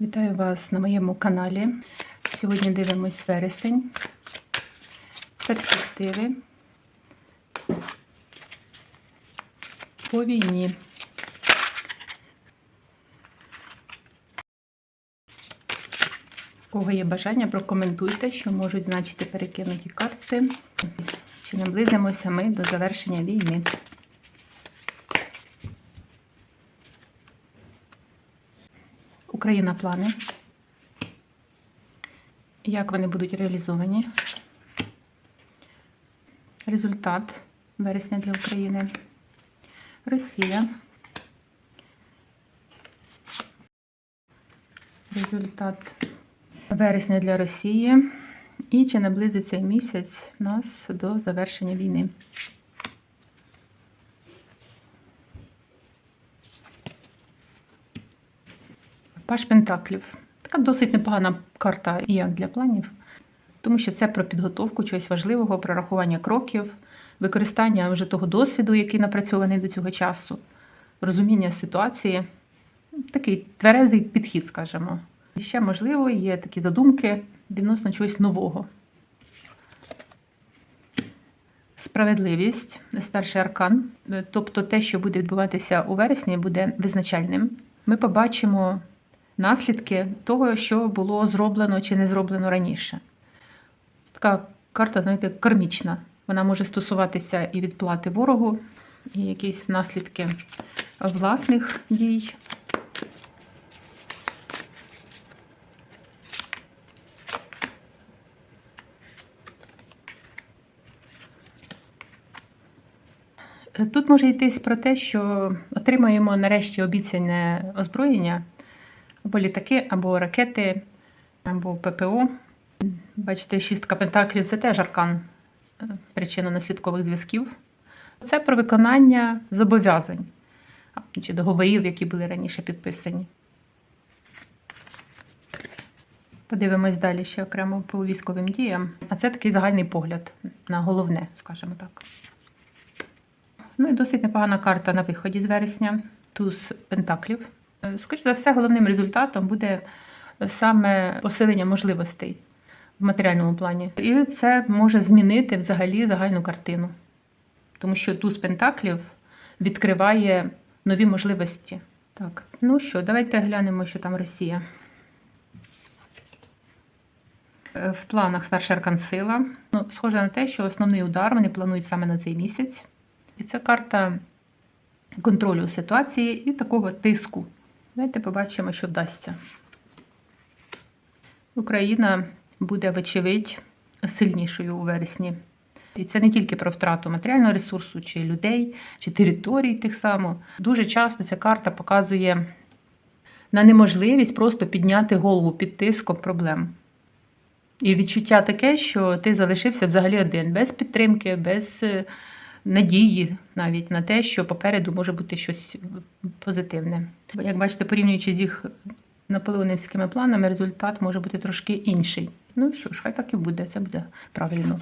Вітаю вас на моєму каналі. Сьогодні дивимось вересень, перспективи по війні. У кого є бажання, прокоментуйте, що можуть значити перекинуті карти. Чи наблизимося ми до завершення війни? Україна плани. Як вони будуть реалізовані? Результат вересня для України. Росія. Результат вересня для Росії. І чи наблизиться місяць нас до завершення війни? Паш Пентаклів. Така досить непогана карта як для планів, тому що це про підготовку чогось важливого, прорахування кроків, використання вже того досвіду, який напрацьований до цього часу, розуміння ситуації. Такий тверезий підхід, скажімо. І ще, можливо, є такі задумки відносно чогось нового. Справедливість, старший аркан, тобто те, що буде відбуватися у вересні, буде визначальним. Ми побачимо наслідки того, що було зроблено чи не зроблено раніше. Така карта, знаєте, кармічна. Вона може стосуватися і відплати ворогу, і якісь наслідки власних дій. Тут може йтись про те, що отримаємо нарешті обіцяне озброєння або літаки, або ракети, або ППО. Бачите, шістка пентаклів це теж аркан е, причинно-наслідкових зв'язків. Це про виконання зобов'язань чи договорів, які були раніше підписані. Подивимось далі ще окремо по військовим діям. А це такий загальний погляд на головне, скажімо так. Ну і досить непогана карта на виході з вересня. Туз Пентаклів. Скоріше за все, головним результатом буде саме посилення можливостей в матеріальному плані. І це може змінити взагалі загальну картину. Тому що туз Пентаклів відкриває нові можливості. Так, ну що, давайте глянемо, що там Росія. В планах старший аркан сила. Ну, схоже на те, що основний удар вони планують саме на цей місяць. І це карта контролю ситуації і такого тиску. Давайте побачимо, що вдасться. Україна буде, вочевидь, сильнішою у вересні. І це не тільки про втрату матеріального ресурсу, чи людей, чи територій тих само. Дуже часто ця карта показує на неможливість просто підняти голову під тиском проблем. І відчуття таке, що ти залишився взагалі один, без підтримки, без надії навіть на те, що попереду може бути щось позитивне. Як бачите, порівнюючи з їх наполеонівськими планами, результат може бути трошки інший. Ну що ж, хай так і буде, це буде правильно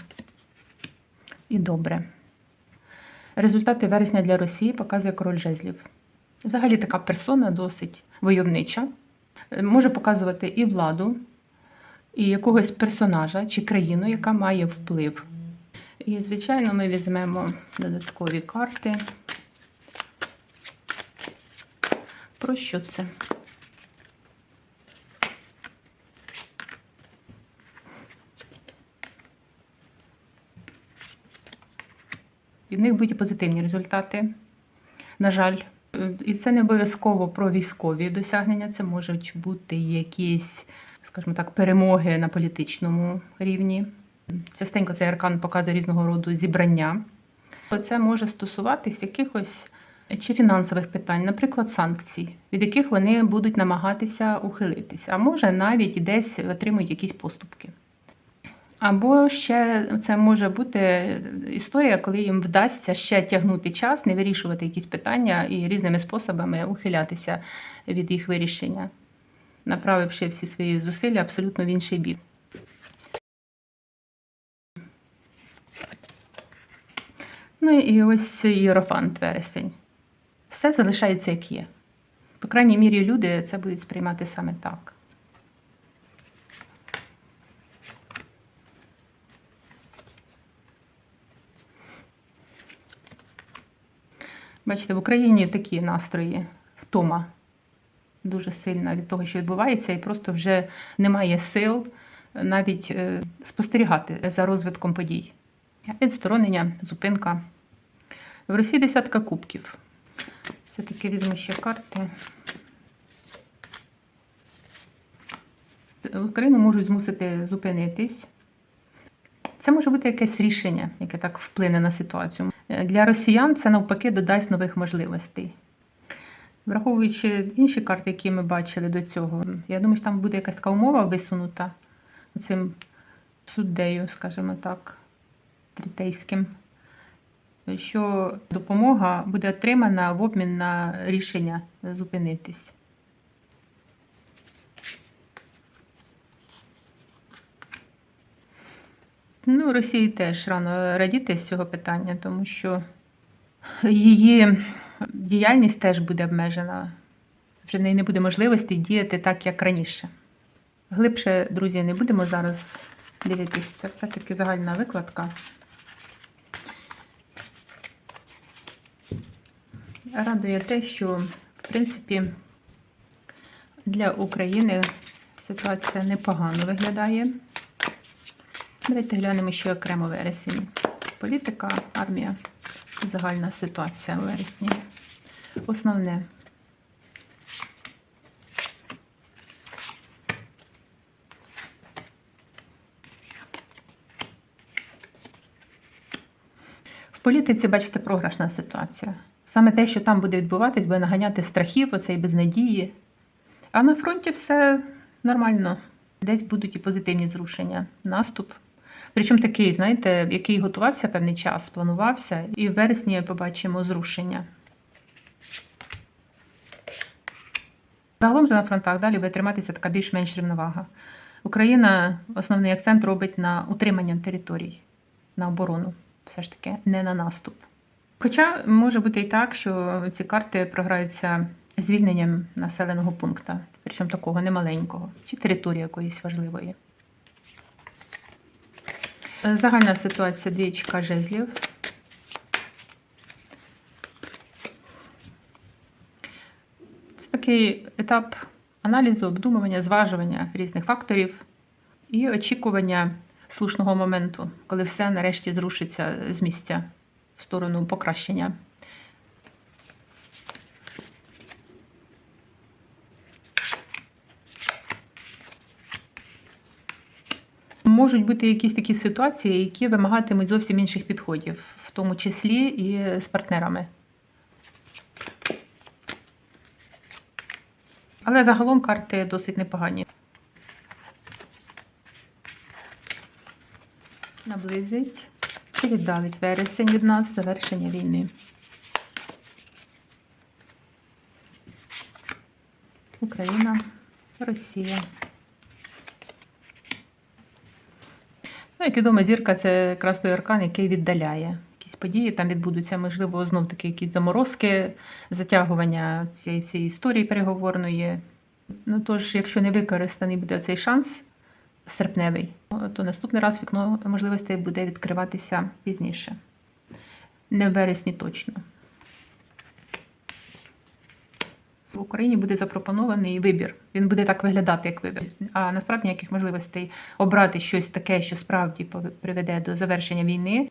і добре. Результати вересня для Росії показує король жезлів. Взагалі така персона досить войовнича, може показувати і владу, і якогось персонажа чи країну, яка має вплив. І, звичайно, ми візьмемо додаткові карти. Про що це? І в них будуть позитивні результати. На жаль, і це не обов'язково про військові досягнення, це можуть бути якісь, скажімо так, перемоги на політичному рівні. Частенько цей аркан показує різного роду зібрання. Це може стосуватись якихось чи фінансових питань, наприклад, санкцій, від яких вони будуть намагатися ухилитися, а може навіть десь отримують якісь поступки. Або ще це може бути історія, коли їм вдасться ще тягнути час, не вирішувати якісь питання і різними способами ухилятися від їх вирішення, направивши всі свої зусилля абсолютно в інший бік. Ну і ось Єрофант вересень. Все залишається, як є. По крайній мірі, люди це будуть сприймати саме так. Бачите, в Україні такі настрої, втома дуже сильна від того, що відбувається, і просто вже немає сил навіть е, спостерігати за розвитком подій. Відсторонення, зупинка. В Росії десятка кубків. Все-таки візьму ще карти. Україну можуть змусити зупинитись. Це може бути якесь рішення, яке так вплине на ситуацію. Для росіян це навпаки додасть нових можливостей. Враховуючи інші карти, які ми бачили до цього, я думаю, що там буде якась така умова висунута цим суддею, скажімо так, трітейським, що допомога буде отримана в обмін на рішення зупинитись. Ну, Росії теж рано радіти з цього питання, тому що її діяльність теж буде обмежена. Вже в неї не буде можливості діяти так, як раніше. Глибше, друзі, не будемо зараз дивитись. Це все-таки загальна викладка. Радує те, що, в принципі, для України ситуація непогано виглядає. Давайте глянемо ще окремо вересень. Політика, армія, загальна ситуація у вересні. Основне. В політиці, бачите, програшна ситуація. Саме те, що там буде відбуватись, буде наганяти страхів, оцей безнадії. А на фронті все нормально. Десь будуть і позитивні зрушення, наступ. Причому такий, знаєте, який готувався певний час, планувався, і в вересні побачимо зрушення. Загалом же на фронтах далі буде триматися така більш-менш рівновага. Україна основний акцент робить на утримання територій, на оборону, все ж таки, не на наступ. Хоча може бути і так, що ці карти програються звільненням населеного пункту, причому такого немаленького, чи території якоїсь важливої. Загальна ситуація двічка жезлів. Це такий етап аналізу, обдумування, зважування різних факторів і очікування слушного моменту, коли все нарешті зрушиться з місця в сторону покращення. Можуть бути якісь такі ситуації, які вимагатимуть зовсім інших підходів, в тому числі і з партнерами. Але загалом карти досить непогані. Наблизить чи віддалить вересень від нас завершення війни. Україна, Росія. Ну, як відомо, зірка це якраз той аркан, який віддаляє. Якісь події там відбудуться, можливо, знов таки якісь заморозки, затягування цієї всієї історії переговорної. Ну тож, якщо не використаний буде цей шанс серпневий, то наступний раз вікно можливостей буде відкриватися пізніше. Не в вересні точно. В Україні буде запропонований вибір. Він буде так виглядати, як вибір. А насправді ніяких можливостей обрати щось таке, що справді приведе до завершення війни,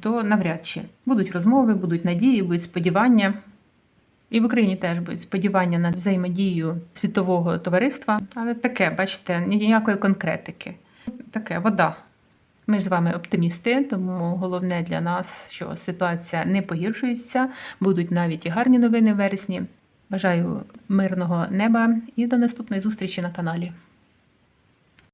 то навряд чи будуть розмови, будуть надії, будуть сподівання. І в Україні теж будуть сподівання на взаємодію світового товариства, але таке, бачите, ніякої конкретики. Таке вода. Ми ж з вами оптимісти, тому головне для нас, що ситуація не погіршується, будуть навіть і гарні новини в вересні. Бажаю мирного неба і до наступної зустрічі на каналі.